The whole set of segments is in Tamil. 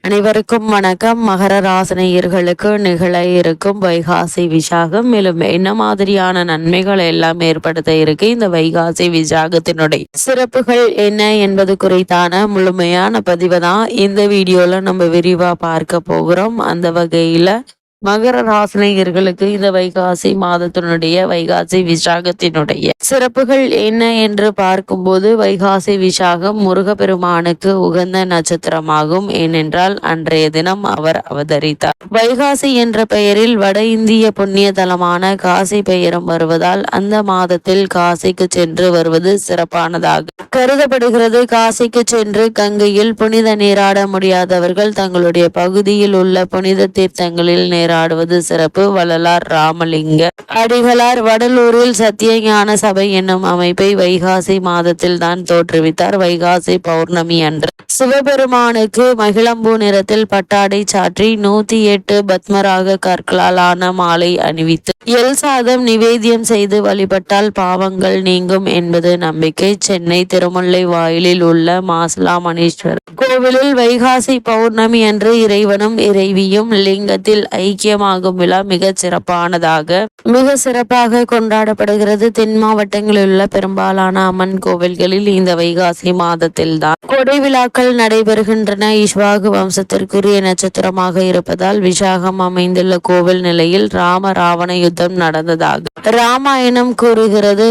அனைவருக்கும் வணக்கம். மகர ராசனையர்களுக்கு நிகழ இருக்கும் வைகாசி விசாகம். மேலும் என்ன மாதிரியான நன்மைகள் எல்லாம் ஏற்படுத்த இருக்கு? இந்த வைகாசி விசாகத்தினுடைய சிறப்புகள் என்ன என்பது குறித்தான முழுமையான பதிவு தான் இந்த வீடியோல நம்ம விரிவா பார்க்க போகிறோம். அந்த வகையில மகர ராசினியர்களுக்கு இந்த வைகாசி மாதத்தினுடைய வைகாசி விசாகத்தினுடைய சிறப்புகள் என்ன என்று பார்க்கும்போது வைகாசி விசாகம் முருகப்பெருமானுக்கு உகந்த நட்சத்திரமாகும். ஏனென்றால் அன்றைய தினம் அவர் அவதரித்தார். வைகாசி என்ற பெயரில் வட இந்திய புண்ணிய தலமான காசி பெயரும் வருவதால் அந்த மாதத்தில் காசிக்கு சென்று வருவது சிறப்பானதாக கருதப்படுகிறது. காசிக்கு சென்று கங்கையில் புனித நீராட முடியாதவர்கள் தங்களுடைய பகுதியில் உள்ள புனித தீர்த்தங்களில் நீராடுவது சிறப்பு. வள்ளலார் ராமலிங்க. அடிகளார் வடலூரில் சத்தியஞான சபை என்னும் அமைப்பை வைகாசி மாதத்தில் தான் தோற்றுவித்தார். வைகாசி பௌர்ணமி அன்று. சிவபெருமானுக்கு மகிழம்பூ நிறத்தில் பட்டாடை சாற்றி நூத்தி எட்டு பத்மராக கற்களால் ஆன மாலை அணிவித்து எல் சாதம் நிவேத்தியம் செய்து வழிபட்டால் பாவங்கள் நீங்கும் என்பது நம்பிக்கை. சென்னை திருமுல்லை வாயிலில் உள்ள மாசிலாமணீஸ்வர் கோவிலில் வைகாசி பௌர்ணமி அன்று இறைவனும் இறைவியும் லிங்கத்தில் ஐக்கியமாகும் விழா மிக சிறப்பானதாக மிக சிறப்பாக கொண்டாடப்படுகிறது. தென் மாவட்டங்களில் உள்ள பெரும்பாலான அம்மன் கோவில்களில் இந்த வைகாசி மாதத்தில் தான் கொடை விழாக்கள் நடைபெறுகின்றன. இஷ்வாகு வம்சத்திற்குரிய நட்சத்திரமாக இருப்பதால் விசாகம் அமைந்துள்ள கோவில் நிலையில் ராம ராவண யுத்தம் நடந்ததாக ராமாயணம் கூறுகிறது.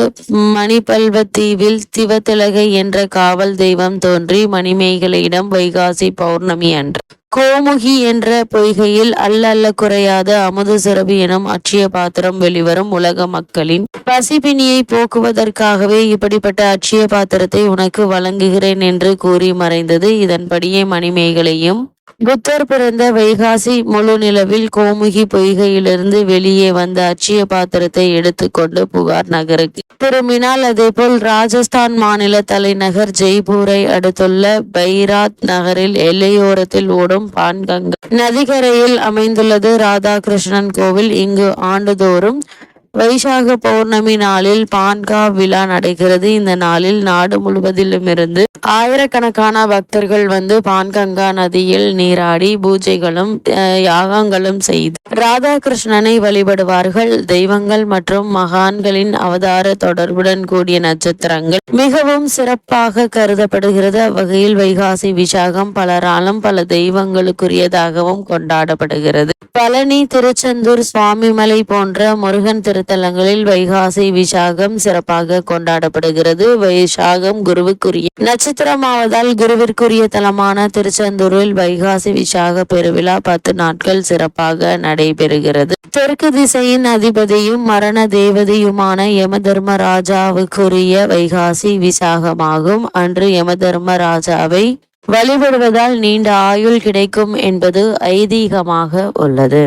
மணிபல்வத்தீவில் திவத்திலகை என்ற காவல் தெய்வம் தோன்றி மணிமேகலையிடம் வைகாசி பௌர்ணமி அன்று கோமுகி என்ற பொய்கையில் அல்ல அல்ல குறையாத அமுது சிறப்பு எனும் அட்சிய பாத்திரம் வெளிவரும் உலக மக்களின் பசிப்பினியை போக்குவதற்காகவே இப்படிப்பட்ட அட்சிய பாத்திரத்தை உனக்கு வழங்குகிறேன் என்று கூறி மறைந்தது. இதன்படியே மணிமேகலையும் புத்தர் பிறந்த வைகாசி முழு நிலவில் கோமுகி பொய்கையிலிருந்து வெளியே வந்த அச்சிய பாத்திரத்தை எடுத்துக்கொண்டு புகார் நகருக்கு. திரும்பினால் அதேபோல் ராஜஸ்தான் மாநில தலைநகர் ஜெய்ப்பூரை அடுத்துள்ள பைராத் நகரில் எல்லையோரத்தில் ஓடும் பான்கங்கா நதிக்கரையில் அமைந்துள்ளது ராதாகிருஷ்ணன் கோவில். இங்கு ஆண்டுதோறும் வைசாக பௌர்ணமி நாளில் பான்கா விழா நடைகிறது. இந்த நாளில் நாடு முழுவதிலும் இருந்து ஆயிரக்கணக்கான பக்தர்கள் வந்து பான்கங்கா நதியில் நீராடி பூஜைகளும் யாகங்களும் செய்து ராதாகிருஷ்ணனை வழிபடுவார்கள். தெய்வங்கள் மற்றும் மகான்களின் அவதார தொடர்புடன் கூடிய நட்சத்திரங்கள் மிகவும் சிறப்பாக கருதப்படுகிறது. அவ்வகையில் வைகாசி விசாகம் பலராலும் பல தெய்வங்களுக்குரியதாகவும் கொண்டாடப்படுகிறது. பழனி திருச்செந்தூர் சுவாமிமலை போன்ற முருகன் திரு திருத்தலங்களில் வைகாசி விசாகம் சிறப்பாக கொண்டாடப்படுகிறது. வைசாகம் குருவுக்குரிய நட்சத்திரமாவதால் குருவிற்குரிய தலமான திருச்செந்தூரில் வைகாசி விசாக பெருவிழா பத்து நாட்கள் சிறப்பாக நடைபெறுகிறது. தெற்கு திசையின் அதிபதியும் மரண தேவதையுமான யம தர்மராஜாவுக்குரிய வைகாசி விசாகமாகும். அன்று யம தர்மராஜாவை வழிபடுவதால் நீண்ட ஆயுள் கிடைக்கும் என்பது ஐதீகமாக உள்ளது.